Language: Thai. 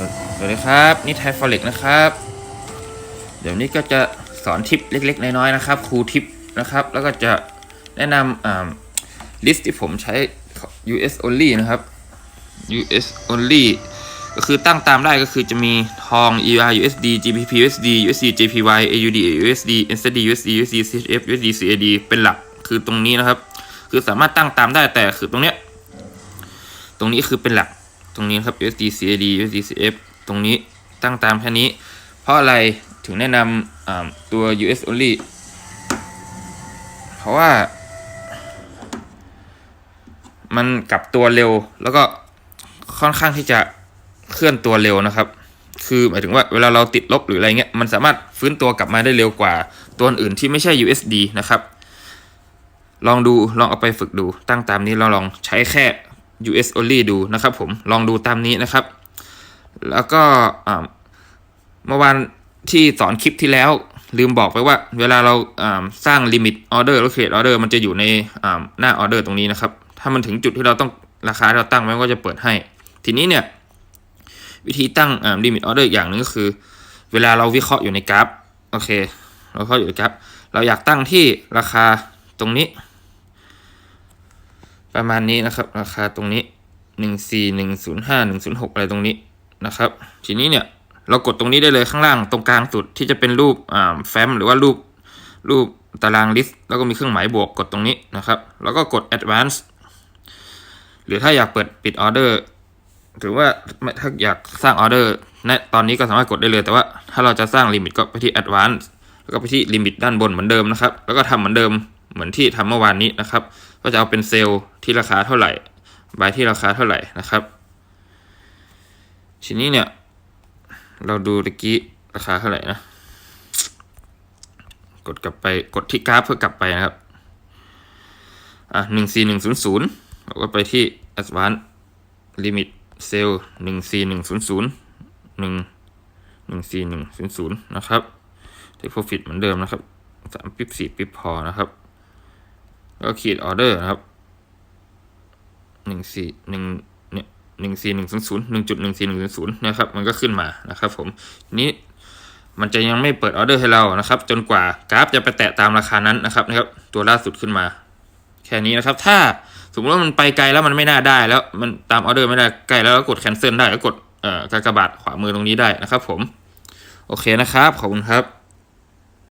สวัสดีครับ นี่ไทฟอเร็กนะครับ เดี๋ยวนี้ก็จะสอนทิปเล็ก ๆ น้อยๆนะครับครูทิปนะครับ แล้วก็จะแนะนำอ่าลิสต์ที่ผมใช้ US only นะครับ US only ก็คือตั้งตามได้ก็คือจะมีทอง EUR USD GBP USD USD JPY AUD USD NZD USD USD CHF USD CAD เป็นหลักคือตรงนี้นะครับ คือสามารถตั้งตามได้แต่คือตรงเนี้ยตรงนี้คือเป็นหลัก ตรงนี้ครับ USD CAD USD CF ตรงนี้ตั้งตามแค่นี้ เพราะอะไรถึงแนะนำตัว US only เพราะว่า มันกลับตัวเร็วแล้วก็ค่อนข้างที่จะเคลื่อนตัวเร็วนะครับ คือหมายถึงว่าเวลาเราติดลบหรืออะไรเงี้ย มันสามารถฟื้นตัวกลับมาได้เร็วกว่า ตัวอื่นที่ไม่ใช่ USD นะครับ ลองดู ลองเอาไปฝึกดู ตั้งตามนี้เราลองใช้แค่ US only ดูนะครับผมลองดูตามนี้นะครับ แล้วก็เมื่อวานที่สอนคลิปที่แล้วลืมบอกไปว่า เวลาเราสร้างลิมิตออเดอร์หรือ create order มันจะอยู่ในหน้าออเดอร์ตรงนี้นะครับ ถ้ามันถึงจุดที่เราต้องราคาเราตั้งไว้ก็จะเปิดให้ ทีนี้เนี่ย วิธีตั้งลิมิตออเดอร์อย่างหนึงก็คือ เวลาเราวิเคราะห์อยู่ในกราฟโอเค เราวิเคราะห์อยู่ในกราฟเราอยากตั้งที่ราคาตรงนี้ ประมาณนี้นะครับ ราคาตรงนี้หนึ่งสี่หนึ่งศูนย์ห้าหนึ่งศูนย์หกอะไรตรงนี้นะครับ ทีนี้เนี่ยเรากดตรงนี้ได้เลยข้างล่างตรงกลางสุดที่จะเป็นรูปแฟ้มหรือว่ารูปรูปตารางลิสต์แล้วก็มีเครื่องหมายบวกกดตรงนี้นะครับ แล้วก็กด advance หรือถ้าอยากเปิดปิดออเดอร์หรือว่าถ้าอยากสร้างออเดอร์ณตอนนี้ก็สามารถกดได้เลย แต่ว่าถ้าเราจะสร้างลิมิตก็ไปที่ advance แล้วก็ไปที่ลิมิตด้านบนเหมือนเดิมนะครับ แล้วก็ทำเหมือนเดิม เหมือนที่ทำเมื่อวานนี้นะครับ ก็จะเอาเป็นเซลล์ที่ราคาเท่าไหร่บายที่ราคาเท่าไหร่นะครับ ทีนี้เนี่ย เราดูตะกี้ราคาเท่าไหร่นะ กดกลับไปกดที่กราฟเพื่อกลับไปนะครับ อะหนึ่งสี่หนึ่งศูนย์ศูนย์เราก็ไปที่ advanced limit sale หนึ่งสี่หนึ่งศูนย์ศูนย์หนึ่งหนึ่งสี่หนึ่งศูนย์ศูนย์นะครับที่ profit เหมือนเดิมนะครับสามปิ๊บสี่ปิ๊บพอนะครับ ก็ขีดออเดอร์นะครับหนึ่งสี่หนึ่งเนี่ยหนึ่งสี่หนึ่งศูนย์ศูนย์หนึ่งจุดหนึ่งสี่หนึ่งศูนย์ศูนย์นะครับ มันก็ขึ้นมานะครับผมนี้มันจะยังไม่เปิดออเดอร์ให้เรานะครับ จนกว่ากราฟจะไปแตะตามราคานั้นนะครับนะครับ ตัวล่าสุดขึ้นมา แค่นี้นะครับ ถ้าสมมติว่ามันไปไกลแล้วมันไม่น่าได้แล้วมันตามออเดอร์ไม่ได้ใกล้แล้วก็กด cancel ได้แล้วกดเอ่อกากบาทขวามือตรงนี้ได้นะครับ ผม โอเคนะครับขอบคุณครับ